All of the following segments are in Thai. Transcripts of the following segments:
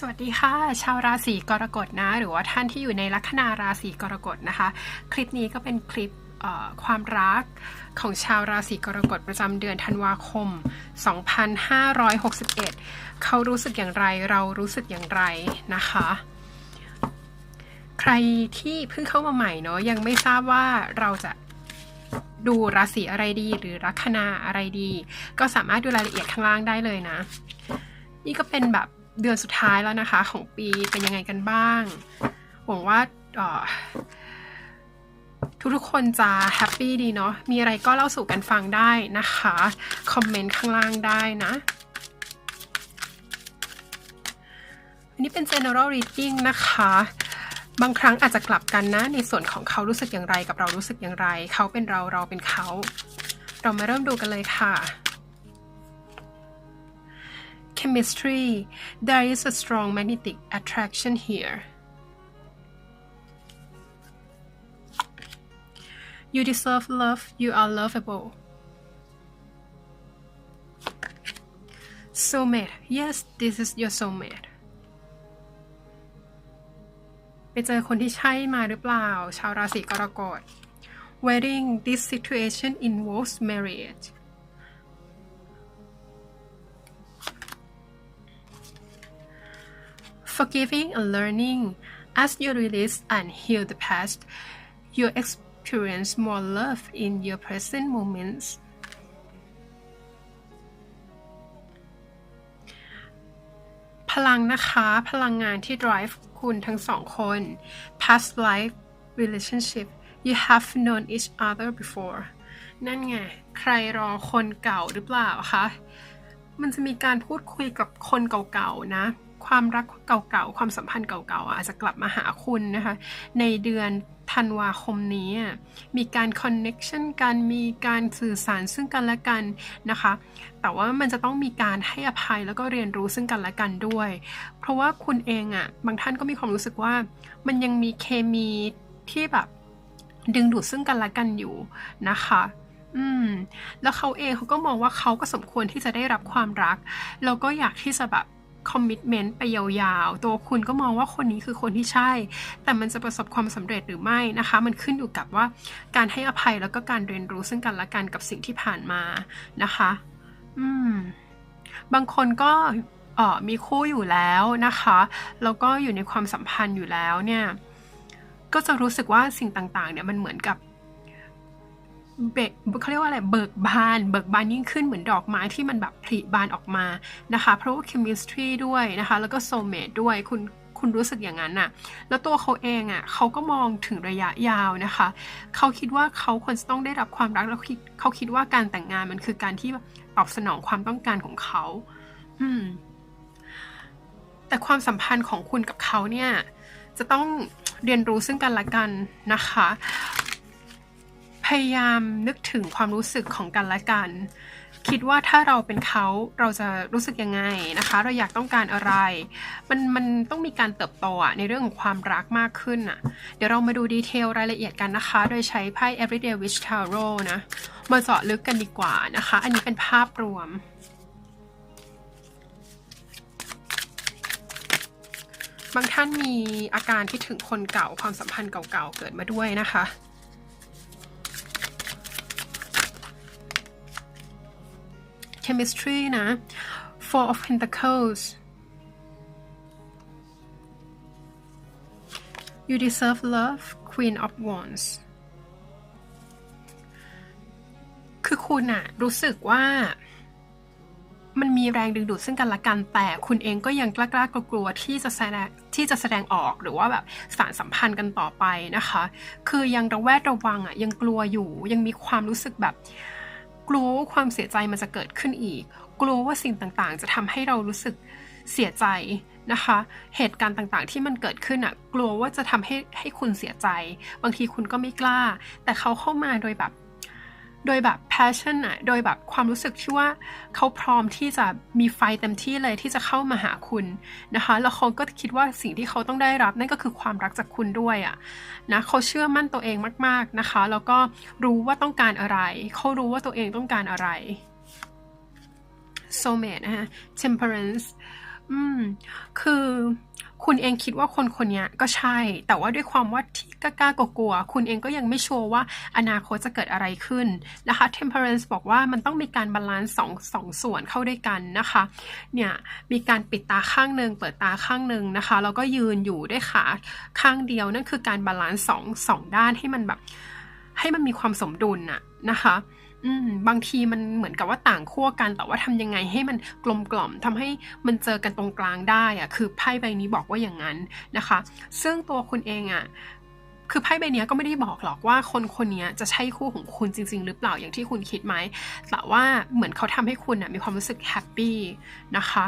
สวัสดีค่ะ ชาวราศีกรกฎนะ หรือว่าท่านที่อยู่ในลัคนาราศีกรกฎนะคะ คลิปนี้ก็เป็นคลิปความรักของชาวราศีกรกฎประจำเดือนธันวาคม 2561 เขารู้สึกอย่างไรเรารู้สึกอย่างไรนะคะ ใครที่เพิ่งเข้ามาใหม่เนาะยังไม่ทราบว่าเราจะดูราศีอะไรดีหรือลัคนาอะไรดี ก็สามารถดูรายละเอียดข้างล่างได้เลยนะ นี่ก็เป็นแบบ เดือนสุดท้ายแล้วนะคะ ของปีเป็นยังไงกันบ้าง หวังว่าทุกๆคนจะแฮปปี้ดีเนาะ มีอะไรก็เล่าสู่กันฟังได้นะคะ คอมเมนต์ข้างล่างได้นะอันนี้เป็น general reading นะคะ บางครั้งอาจจะกลับกันนะ ในส่วนของเขารู้สึกอย่างไรกับเรารู้สึกอย่างไร เขาเป็นเราเราเป็นเขา เรามาเริ่มดูกันเลยค่ะ chemistry, there is a strong magnetic attraction here. You deserve love, you are lovable. Soulmate, yes, this is your soulmate. ไปเจอคนที่ใช่มาหรือเปล่า ชาวราศีกรกฎ Wedding, this situation involves marriage. forgiving and learning. As you release and heal the past, you experience more love in your present moments. พลังนะคะพลังงานที่ drive คุณทั้งสองคน past life relationship you have known each other before นั่นไง ใครรอคนเก่าหรือเปล่าคะ มันจะมีการพูดคุยกับคนเก่าๆนะ ความรักเก่าๆ ความสัมพันธ์เก่าๆ อาจจะกลับมาหาคุณนะคะ ในเดือนธันวาคมนี้ มีการคอนเน็ชันกัน มีการสื่อสารซึ่งกันและกันนะคะ แต่ว่ามันจะต้องมีการให้อภัยแล้วก็เรียนรู้ซึ่งกันและกันด้วย เพราะว่าคุณเองอะ่ะ บางท่านก็มีความรู้สึกว่า มันยังมีเคมีที่แบบดึงดูดซึ่งกันและกันอยู่นะคะอืม แล้วเขาเองเขาก็มองว่าเขาก็สมควรที่จะได้รับความรัก แล้วก็อยากที่จะแบบ คอมมิชเมนต์ไปยาวๆ ตัวคุณก็มองว่าคนนี้คือคนที่ใช่ แต่มันจะประสบความสำเร็จหรือไม่นะคะ มันขึ้นอยู่กับว่าการให้อภัยแล้วก็การเรียนรู้ซึ่งกันและกันกับสิ่งที่ผ่านมานะคะ อืม บางคนก็เออมีคู่อยู่แล้วนะคะ แล้วก็อยู่ในความสัมพันธ์อยู่แล้วเนี่ย ก็จะรู้สึกว่าสิ่งต่างๆ เนี่ยมันเหมือนกับ เบเขาเรียกว่าอะไร เบิกบาน เบิกบานยิ่งขึ้นเหมือนดอกไม้ที่มันแบบผลิบานออกมานะคะ เพราะว่า chemistry ด้วยนะคะ แล้วก็ soulmate ด้วยคุณคุณรู้สึกอย่างนั้นน่ะ แล้วตัวเขาเองอะเขาก็มองถึงระยะยาวนะคะ เขาคิดว่าเขาควรจะต้องได้รับความรัก แล้วเขาคิดว่าการแต่งงานมันคือการที่ตอบสนองความต้องการของเขา อืม แต่ความสัมพันธ์ของคุณกับเขาเนี่ย จะต้องเรียนรู้ซึ่งกันและกันนะคะ พยายามนึกถึงความรู้สึกของกันและกัน คิดว่าถ้าเราเป็นเขาเราจะรู้สึกยังไงนะคะ เราอยากต้องการอะไร มันมันต้องมีการเติบโตอะในเรื่องของความรักมากขึ้นอะเดี๋ยวเรามาดูดีเทลรายละเอียดกันนะคะ โดยใช้ไพ่ Everyday Wish Tarot นะมาเจาะลึกกันดีกว่านะคะ อันนี้เป็นภาพรวมบางท่านมีอาการที่ถึงคนเก่าความสัมพันธ์เก่าๆเกิดมาด้วยนะคะ chemistry นะ four of pentacles you deserve love queen of wands คือคุณอะรู้สึกว่ามันมีแรงดึงดูดซึ่งกันและกัน แต่คุณเองก็ยังกล้ากลัวที่จะแสดงที่จะแสดงออกหรือว่าแบบสารสัมพันธ์กันต่อไปนะคะ คือยังระแวดระวังอะยังกลัวอยู่ยังมีความรู้สึกแบบ กลัวว่าความเสียใจมันจะเกิดขึ้นอีก กลัวว่าสิ่งต่างๆ จะทำให้เรารู้สึกเสียใจนะคะ เหตุการณ์ต่างๆที่มันเกิดขึ้นอะ กลัวว่าจะทำให้ให้คุณเสียใจ บางทีคุณก็ไม่กล้า แต่เขาเข้ามาโดยแบบ โดยแบบ passion อะโดยแบบความรู้สึกที่ว่าเขาพร้อมที่จะมีไฟเต็มที่เลยที่จะเข้ามาหาคุณนะคะ แล้วเขาก็คิดว่าสิ่งที่เขาต้องได้รับนั่นก็คือความรักจากคุณด้วยอะนะเขาเชื่อมั่นตัวเองมาก ๆนะคะ แล้วก็รู้ว่าต้องการอะไร เขารู้ว่าตัวเองต้องการอะไร soulmate นะคะ temperance อืม คือคุณเองคิดว่าคนคนนี้ก็ใช่ แต่ว่าด้วยความว่าที่กล้ากลัวๆคุณเองก็ยังไม่ชัวร์ว่าอนาคตจะเกิดอะไรขึ้นนะคะ Temperance บอกว่ามันต้องมีการบาลานซ์สองสองส่วนเข้าด้วยกันนะคะ เนี่ยมีการปิดตาข้างหนึ่งเปิดตาข้างหนึ่งนะคะแล้วก็ยืนอยู่ด้วยขาข้างเดียวนั่นคือการบาลานซ์สองสองด้านให้มันแบบ ให้มันมีความสมดุลน่ะนะคะ อืมบางทีมันเหมือนกับว่าต่างขั้วกัน แต่ว่าทำยังไงให้มันกลมกล่อมทำให้มันเจอกันตรงกลางได้อะคือไพ่ใบนี้บอกว่าอย่างนั้นนะคะ ซึ่งตัวคุณเองอะคือไพ่ใบนี้ก็ไม่ได้บอกหรอกว่าคนคนนี้จะใช่คู่ของคุณจริง ๆ หรือเปล่าอย่างที่คุณคิดไหม แต่ว่าเหมือนเขาทำให้คุณมีความรู้สึกแฮปปี้นะคะ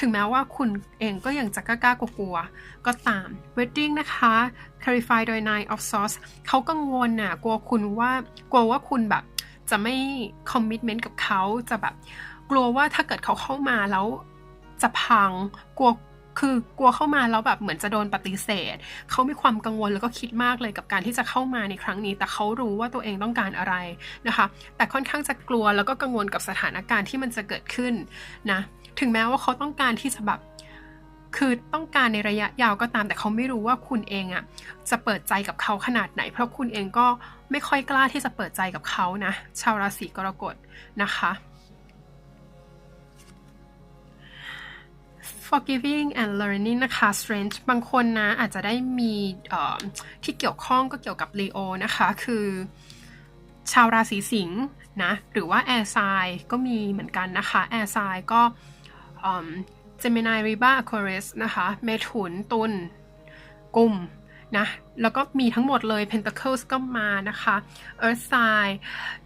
ถึงแม้ว่าคุณเองก็ยังจะกล้ากลัวก็ตาม wedding นะคะ clarify โดย nine of swords เขากังวลน่ะกลัวคุณว่ากลัวว่าคุณแบบ จะไม่ commitment กับเขาจะแบบกลัวว่าถ้าเกิดเขาเข้ามาแล้วจะพังกลัวคือกลัวเข้ามาแล้วแบบเหมือนจะโดนปฏิเสธ เขามีความกังวลแล้วก็คิดมากเลยกับการที่จะเข้ามาในครั้งนี้ แต่เขารู้ว่าตัวเองต้องการอะไรนะคะ แต่ค่อนข้างจะกลัวแล้วก็กังวลกับสถานการณ์ที่มันจะเกิดขึ้นนะ ถึงแม้ว่าเขาต้องการที่จะแบบ คือต้องการในระยะยาวก็ตาม แต่เขาไม่รู้ว่าคุณเองอะ่ะจะเปิดใจกับเขาขนาดไหน เพราะคุณเองก็ไม่ค่อยกล้าที่จะเปิดใจกับเขานะ ชาวราศีกรกฎนะคะ forgiving and learning นะคะ strength บางคนนะอาจจะได้มีที่เกี่ยวข้องก็เกี่ยวกับ Leo นะคะ คือชาวราศีสิงห์นะ หรือว่า air sign ก็มีเหมือนกันนะคะ air sign ก็ Gemini Libra Aquarius นะคะเมถุนตุลกุมนะแล้วก็มีทั้งหมดเลย Pentacles ก็มานะคะ Earth sign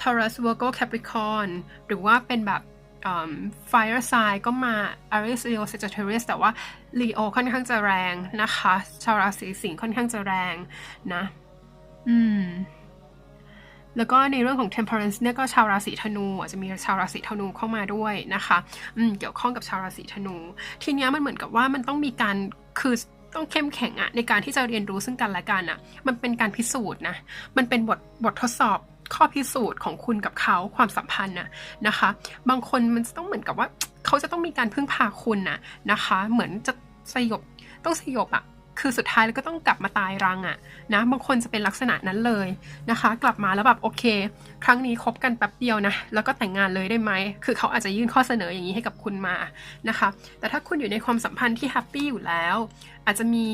Taurus Virgo Capricorn หรือว่าเป็นแบบ Fire sign ก็มา Aries Leo Sagittarius แต่ว่า Leo ค่อนข้างจะแรงนะคะ ชาวราศีสิงห์ค่อนข้างจะแรงนะ อืม แล้วก็ในเรื่องของ temperance เนี่ยก็ชาวราศีธนูอาจจะมีชาวราศีธนูเข้ามาด้วยนะคะอืมเกี่ยวข้องกับชาวราศีธนู ทีนี้มันเหมือนกับว่ามันต้องมีการคือต้องเข้มแข็งอะในการที่จะเรียนรู้ซึ่งกันและกันอะมันเป็นการพิสูจน์นะมันเป็นบทบททดสอบข้อพิสูจน์ของคุณกับเขาความสัมพันธ์น่ะนะคะ บางคนมันต้องเหมือนกับว่า เขาจะต้องมีการพึ่งพาคุณน่ะนะคะ เหมือนจะสยบต้องสยบอะ คือสุดท้ายแล้วก็ต้องกลับมาตายรังอะนะบางคนจะเป็นลักษณะนั้นเลยนะคะ กลับมาแล้วแบบโอเค ครั้งนี้คบกันแป๊บเดียวนะแล้วก็แต่งงานเลยได้ไหมคือเขาอาจจะยื่นข้อเสนออย่างนี้ให้กับคุณมานะคะ แต่ถ้าคุณอยู่ในความสัมพันธ์ที่แฮปปี้อยู่แล้ว อาจจะมี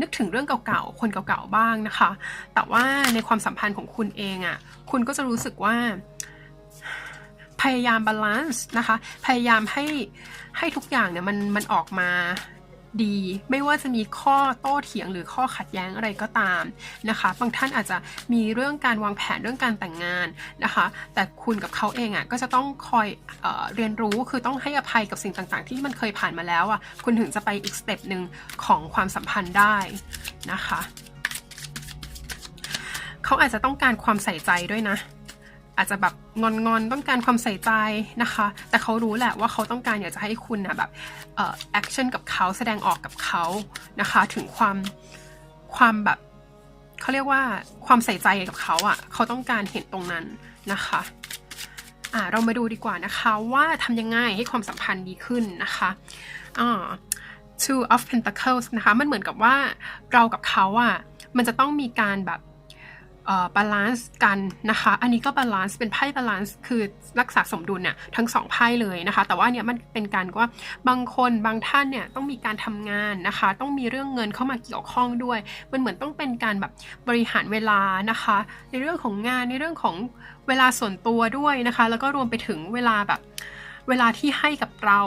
นึกถึงเรื่องเก่าๆ คนเก่าๆ บ้างนะคะ แต่ว่าในความสัมพันธ์ของคุณเองอะ่ะ คุณก็จะรู้สึกว่า พยายามบาลานซ์นะคะ พยายามให้ให้ทุกอย่างเนี่ยมันมันออกมา ดี ไม่ว่าจะมีข้อโต้เถียงหรือข้อขัดแย้งอะไรก็ตามนะคะบางท่านอาจจะมีเรื่องการวางแผนเรื่องการแต่งงานนะคะ แต่คุณกับเขาเองอะ่ะก็จะต้องคอยเอเรียนรู้คือต้องให้อภัยกับสิ่งต่างๆ ที่มันเคยผ่านมาแล้วอะ่ะคุณถึงจะไปอีกสเต็ปหนึ่งของความสัมพันธ์ได้นะคะ เขาอาจจะต้องการความใส่ใจด้วยนะ อาจจะแบบงอนงอนต้องการความใส่ใจนะคะ แต่เขารู้แหละว่าเขาต้องการอยากจะให้คุณนะแบบเอ่อแอคชั่นกับเขาแสดงออกกับเขานะคะ ถึงความความแบบเขาเรียกว่าความใส่ใจกับเขาอะ่ะเขาต้องการเห็นตรงนั้นนะคะอ่าเรามาดูดีกว่านะคะว่าทำยังไงให้ความสัมพันธ์ดีขึ้นนะคะอ่า two of pentacles นะคะ มันเหมือนกับว่าเรากับเขาอะ่ะมันจะต้องมีการแบบ บาลานซ์กันนะคะ อันนี้ก็บาลานซ์เป็นไพ่บาลานซ์คือรักษาสมดุลเนี่ยทั้งสองไพ่เลยนะคะ แต่ว่าเนี่ยมันเป็นการว่าบางคนบางท่านเนี่ยต้องมีการทำงานนะคะ ต้องมีเรื่องเงินเข้ามาเกี่ยวข้องด้วย มันเหมือนต้องเป็นการแบบบริหารเวลานะคะ ในเรื่องของงานในเรื่องของเวลาส่วนตัวด้วยนะคะ แล้วก็รวมไปถึงเวลาแบบ เวลาที่ให้กับเรา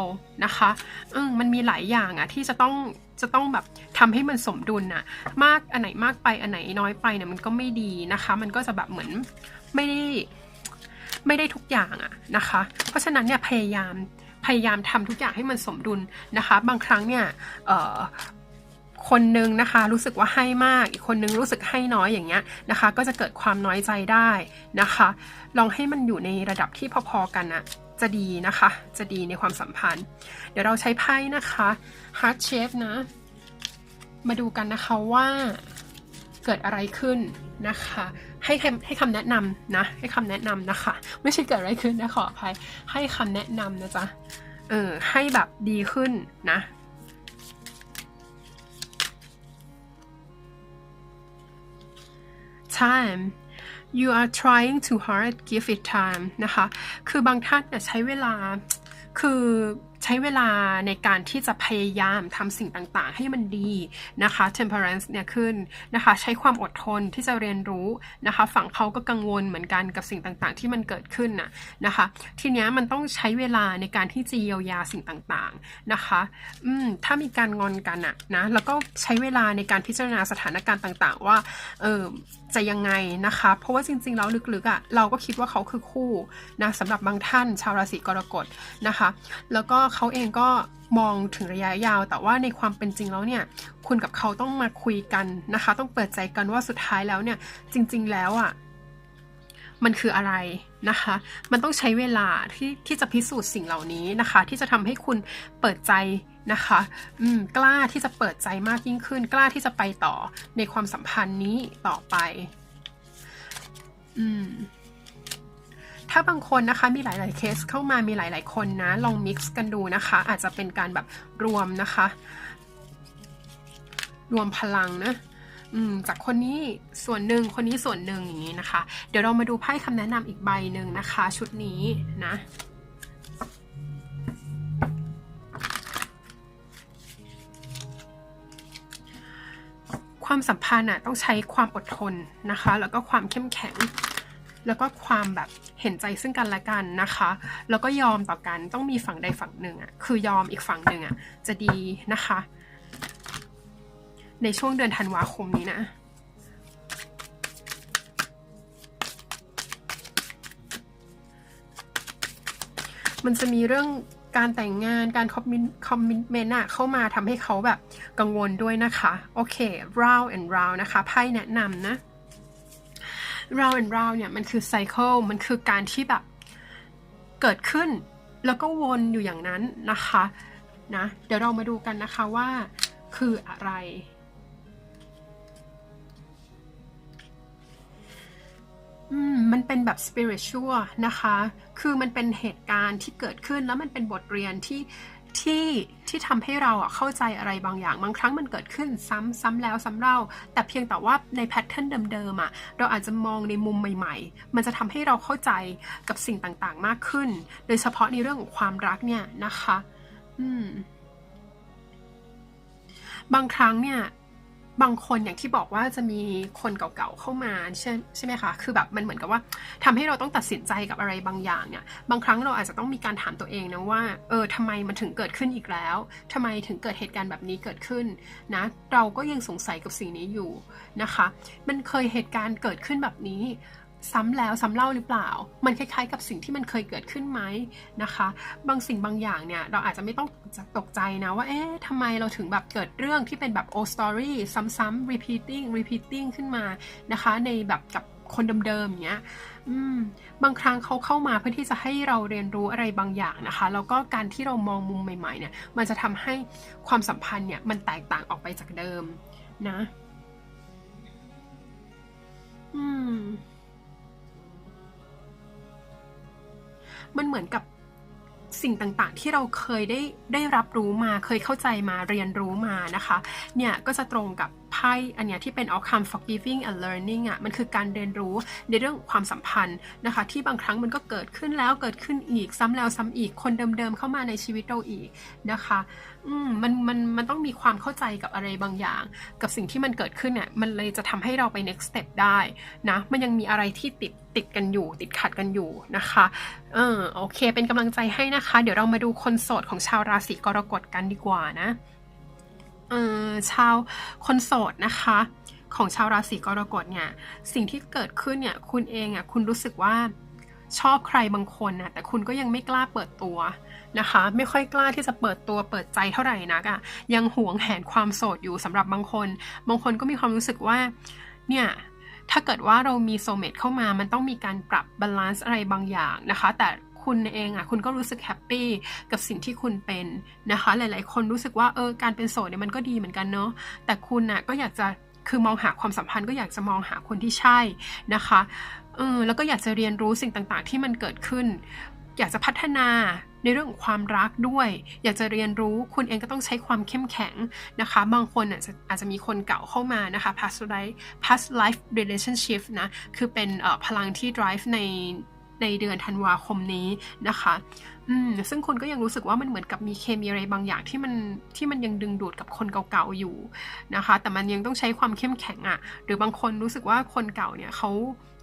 นะคะเออมันมีหลายอย่างอะที่จะต้องจะต้องแบบทำให้มันสมดุลน่ะ มากอันไหนมากไปอันไหนน้อยไปเนี่ยมันก็ไม่ดีนะคะ มันก็จะแบบเหมือนไม่ได้ไม่ได้ทุกอย่างอะนะคะ เพราะฉะนั้นเนี่ยพยายามพยายามทำทุกอย่างให้มันสมดุลนะคะ บางครั้งเนี่ย คนนึงนะคะ รู้สึกว่าให้มาก อีกคนนึงรู้สึกให้น้อยอย่างเงี้ยนะคะ ก็จะเกิดความน้อยใจได้นะคะ ลองให้มันอยู่ในระดับที่พอๆกันอะจะดีนะคะ จะดีในความสัมพันธ์ เดี๋ยวเราใช้ไพ่นะคะ Heart Shape นะ มาดูกันนะคะว่าเกิดอะไรขึ้นนะคะ ให้ให้คำแนะนำนะ ให้คำแนะนำนะคะ ไม่ใช่เกิดอะไรขึ้นนะขออภัย ให้คำแนะนำนะจ๊ะ เออ ให้แบบดีขึ้นนะ time you are trying too hard give it time นะคะ คือบางท่านใช้เวลา คือ ช้เวลาในการที่จะพยายามทำสิ่งต่างๆ ให้มันดีนะคะ temperance เนี่ยขึ้นนะคะ ใช้ความอดทนที่จะเรียนรู้นะคะ ฝั่งเขาก็กังวลเหมือนกันกับสิ่งต่างๆ ที่มันเกิดขึ้นนะนะคะ ทีนี้มันต้องใช้เวลาในการที่จะเยียวยาสิ่งต่างๆนะคะอืมถ้ามีการงอนกันอะนะแล้วก็ใช้เวลาในการพิจารณาสถานการณ์ต่างๆ ว่าเออจะยังไงนะคะ เพราะว่าจริงๆ แล้วลึกๆอะ่ะเราก็คิดว่าเขาคือคู่นะสำหรับบางท่านชาวราศีกรกฎนะคะ แล้วก็เขาเองก็มองถึงระยะยาว แต่ว่าในความเป็นจริงแล้วเนี่ย คุณกับเขาต้องมาคุยกันนะคะ ต้องเปิดใจกันว่าสุดท้ายแล้วเนี่ย จริง ๆ แล้วอะ่ะมันคืออะไรนะคะ มันต้องใช้เวลาที่ที่จะพิสูจน์สิ่งเหล่านี้นะคะ ที่จะทำให้คุณเปิดใจนะคะอืมกล้าที่จะเปิดใจมากยิ่งขึ้น กล้าที่จะไปต่อในความสัมพันธ์นี้ต่อไป อืม ถ้าบางคนนะคะมีหลาย ๆ เคสเข้ามามีหลาย ๆ คนนะ ลองมิกซ์กันดูนะคะ อาจจะเป็นการแบบรวมนะคะ รวมพลังนะจากคนนี้ส่วนหนึ่งคนนี้ส่วนหนึ่งอย่างนี้นะคะ เดี๋ยวเรามาดูไพ่คำแนะนำอีกใบหนึ่งนะคะ ชุดนี้นะความสัมพันธ์อะต้องใช้ความอดทนนะคะ แล้วก็ความเข้มแข็ง แล้วก็ความแบบ เห็นใจซึ่งกันและกันนะคะ แล้วก็ยอมต่อกันต้องมีฝั่งใดฝั่งหนึ่งอะคือยอมอีกฝั่งหนึ่งอะจะดีนะคะ ในช่วงเดือนธันวาคมนี้นะมันจะมีเรื่องการแต่งงานการคอมมิคอมมิเมนต์อะเข้ามาทำให้เขาแบบกังวลด้วยนะคะ โอเค round and round นะคะไพ่แนะนำนะ round and round เนี่ยมันคือไซเคิลมันคือการที่แบบเกิดขึ้น แล้วก็วนอยู่อย่างนั้นนะคะนะเดี๋ยวเรามาดูกันนะคะว่าคืออะไรมันเป็นแบบ spiritual นะคะ คือมันเป็นเหตุการณ์ที่เกิดขึ้นแล้วมันเป็นบทเรียนที่ที่ ที่ทำให้เราเข้าใจอะไรบางอย่าง บางครั้งมันเกิดขึ้นซ้ำซ้ำแล้วซ้ำเล่า แต่เพียงแต่ว่าในแพทเทิร์นเดิมๆอะเราอาจจะมองในมุมใหม่ๆ มันจะทำให้เราเข้าใจกับสิ่งต่างๆมากขึ้น โดยเฉพาะในเรื่องของความรักเนี่ยนะคะ อืมบางครั้งเนี่ย บางคนอย่างที่บอกว่าจะมีคนเก่าๆเข้ามาใช่ใช่ไหมคะคือแบบมันเหมือนกับว่าทำให้เราต้องตัดสินใจกับอะไรบางอย่างเนี่ยบางครั้งเราอาจจะต้องมีการถามตัวเองนะว่าเออทำไมมันถึงเกิดขึ้นอีกแล้วทำไมถึงเกิดเหตุการณ์แบบนี้เกิดขึ้นนะเราก็ยังสงสัยกับสิ่งนี้อยู่นะคะ มันเคยเหตุการณ์เกิดขึ้นแบบนี้ ซ้ำแล้วซ้ำเล่าหรือเปล่า มันคล้ายๆ กับสิ่งที่มันเคยเกิดขึ้นไหมนะคะ บางสิ่งบางอย่างเนี่ยเราอาจจะไม่ต้องตกใจนะว่า เอ๊ะทำไมเราถึงแบบเกิดเรื่องที่เป็นแบบ old story ซ้ำๆ repeating repeating ขึ้นมานะคะ ในแบบกับคนเดิมๆอย่างเงี้ยบางครั้งเขาเข้ามาเพื่อที่จะให้เราเรียนรู้อะไรบางอย่างนะคะ แล้วก็การที่เรามองมุมใหม่ๆเนี่ย มันจะทำให้ความสัมพันธ์เนี่ยมันแตกต่างออกไปจากเดิมนะ อืม มันเหมือนกับสิ่งต่างๆ ที่เราเคยได้ได้รับรู้มาเคยเข้าใจมาเรียนรู้มานะคะ เนี่ยก็จะตรงกับไพ่อันเนี้ยที่เป็น outcome forgiving and learning อะ่ะมันคือการเรียนรู้ในเรื่องความสัมพันธ์นะคะ ที่บางครั้งมันก็เกิดขึ้นแล้วเกิดขึ้นอีกซ้ำแล้วซ้ำอีกคนเดิมๆเข้ามาในชีวิตเราอีกนะคะอืมมันมันมันต้องมีความเข้าใจกับอะไรบางอย่าง กับสิ่งที่มันเกิดขึ้นเนี่ยมันเลยจะทำให้เราไป next step ได้นะมันยังมีอะไรที่ติดติดกันอยู่ ติดขัดกันอยู่นะคะเออโอเค เป็นกำลังใจให้นะคะ เดี๋ยวเรามาดูคนโสดของชาวราศีกรกฎกันดีกว่านะ เออชาวคนโสดนะคะ ของชาวราศีกรกฎเนี่ยสิ่งที่เกิดขึ้นเนี่ยคุณเองอะคุณรู้สึกว่าชอบใครบางคนนะแต่คุณก็ยังไม่กล้าเปิดตัวนะคะ ไม่ค่อยกล้าที่จะเปิดตัวเปิดใจเท่าไหร่นักอะ่ะยังหวงแหนความโสดอยู่สำหรับบางคน บางคนก็มีความรู้สึกว่าเนี่ยถ้าเกิดว่าเรามีโซเมตเข้ามามันต้องมีการปรับบาลานซ์อะไรบางอย่างนะคะ แต่ คุณเองอะคุณก็รู้สึกแฮปปี้กับสิ่งที่คุณเป็นนะคะ หลาย ๆ คนรู้สึกว่าเออการเป็นโสดเนี่ยมันก็ดีเหมือนกันเนาะแต่คุณน่ะก็อยากจะคือมองหาความสัมพันธ์ก็อยากจะมองหาคนที่ใช่นะคะเออแล้วก็อยากจะเรียนรู้สิ่งต่างๆ ที่มันเกิดขึ้น อยากจะพัฒนาในเรื่องของความรักด้วย อยากจะเรียนรู้คุณเองก็ต้องใช้ความเข้มแข็งนะคะ บางคนอาจจะอาจจะมีคนเก่าเข้ามานะคะ past life past life relationship นะ คือเป็นพลังที่ drive ใน ในเดือนธันวาคมนี้นะคะอืมซึ่งคุณก็ยังรู้สึกว่ามันเหมือนกับมีเคมีอะไรบางอย่างที่มันที่มันยังดึงดูดกับคนเก่าๆอยู่นะคะ แต่มันยังต้องใช้ความเข้มแข็งอะ่ะ หรือบางคนรู้สึกว่าคนเก่าเนี่ยเขา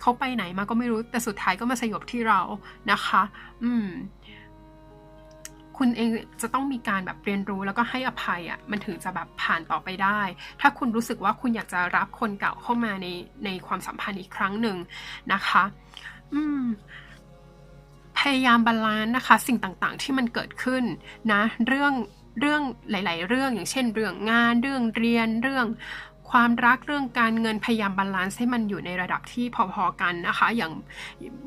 เขาไปไหนมาก็ไม่รู้แต่สุดท้ายก็มาสยบที่เรานะคะ อืมคุณเองจะต้องมีการแบบเรียนรู้แล้วก็ให้อภัยอะ่ะมันถึงจะแบบผ่านต่อไปได้ ถ้าคุณรู้สึกว่าคุณอยากจะรับคนเก่าเข้ามาในในความสัมพันธ์อีกครั้งหนึ่งนะคะ อืม ยายามบาลานซ์นะคะ สิ่งต่างๆที่มันเกิดขึ้นนะเรื่องเรื่องหลาย ๆ เรื่องอย่างเช่น เรื่องงานเรื่องเรียนเรื่องความรักเรื่องการเงินพยายามบาลานซ์ให้มันอยู่ในระดับที่พอๆกันนะคะ อย่าง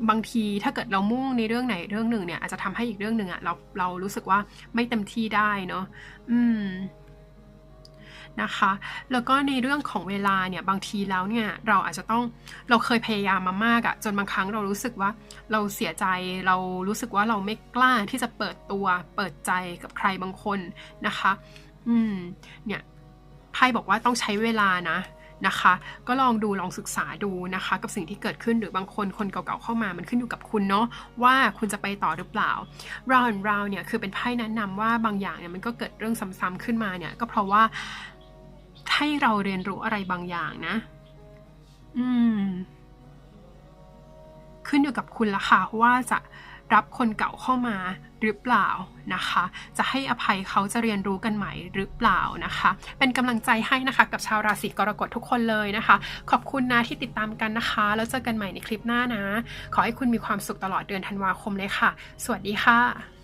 บางทีถ้าเกิดเรามุ่งในเรื่องไหนเรื่องหนึ่งเนี่ยอาจจะทำให้อีกเรื่องหนึ่งอะเราเรารู้สึกว่าไม่เต็มที่ได้เนาะอืม นะคะ แล้วก็ในเรื่องของเวลาเนี่ยบางทีแล้วเนี่ยเราอาจจะต้องเราเคยพยายามมามากอะจนบางครั้งเรารู้สึกว่าเราเสียใจเรารู้สึกว่าเราไม่กล้าที่จะเปิดตัวเปิดใจกับใครบางคนนะคะ อืมเนี่ยไพ่บอกว่าต้องใช้เวลานะ นะคะ ก็ลองดูลองศึกษาดูนะคะ กับสิ่งที่เกิดขึ้นหรือบางคนคนเก่าๆเข้ามามันขึ้นอยู่กับคุณเนาะว่าคุณจะไปต่อหรือเปล่า round and round เนี่ยคือเป็นไพ่แนะนำว่าบางอย่างเนี่ยมันก็เกิดเรื่องซ้ำๆขึ้นมาเนี่ยก็เพราะว่าให้เราเรียนรู้อะไรบางอย่างนะ อืม ขึ้นอยู่กับคุณละค่ะว่าจะรับคนเก่าเข้ามา หรือเปล่านะคะ จะให้อภัยเขาจะเรียนรู้กันใหม่หรือเปล่านะคะ เป็นกำลังใจให้นะคะกับชาวราศีกรกฎทุกคนเลยนะคะ ขอบคุณนะที่ติดตามกันนะคะ แล้วเจอกันใหม่ในคลิปหน้านะ ขอให้คุณมีความสุขตลอดเดือนธันวาคมเลยค่ะ สวัสดีค่ะ